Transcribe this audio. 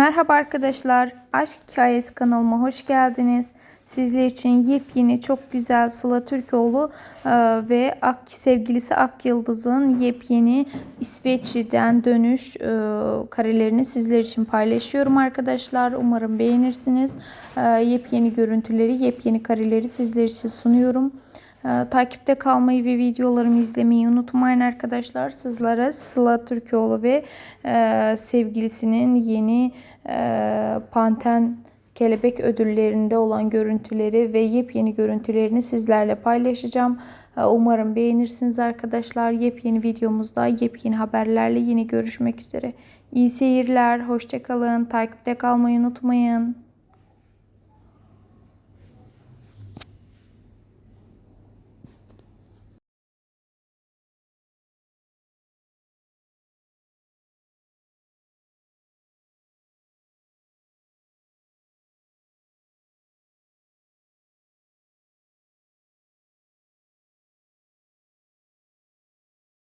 Merhaba arkadaşlar, Aşk Hikayesi kanalıma hoş geldiniz. Sizler için yepyeni çok güzel Sıla Türkoğlu e, ve Ak, sevgilisi Ak Yıldız'ın yepyeni İsveç'ten dönüş e, karelerini sizler için paylaşıyorum arkadaşlar. Umarım beğenirsiniz. E, yepyeni görüntüleri, yepyeni kareleri sizler için sunuyorum. Ee, takipte kalmayı ve videolarımı izlemeyi unutmayın arkadaşlar. Sizlere Sıla Türkoğlu ve e, sevgilisinin yeni e, Panten Kelebek ödüllerinde olan görüntüleri ve yepyeni görüntülerini sizlerle paylaşacağım. Ee, Umarım beğenirsiniz arkadaşlar. Yepyeni videomuzda yepyeni haberlerle yine görüşmek üzere. İyi seyirler, hoşçakalın, takipte kalmayı unutmayın.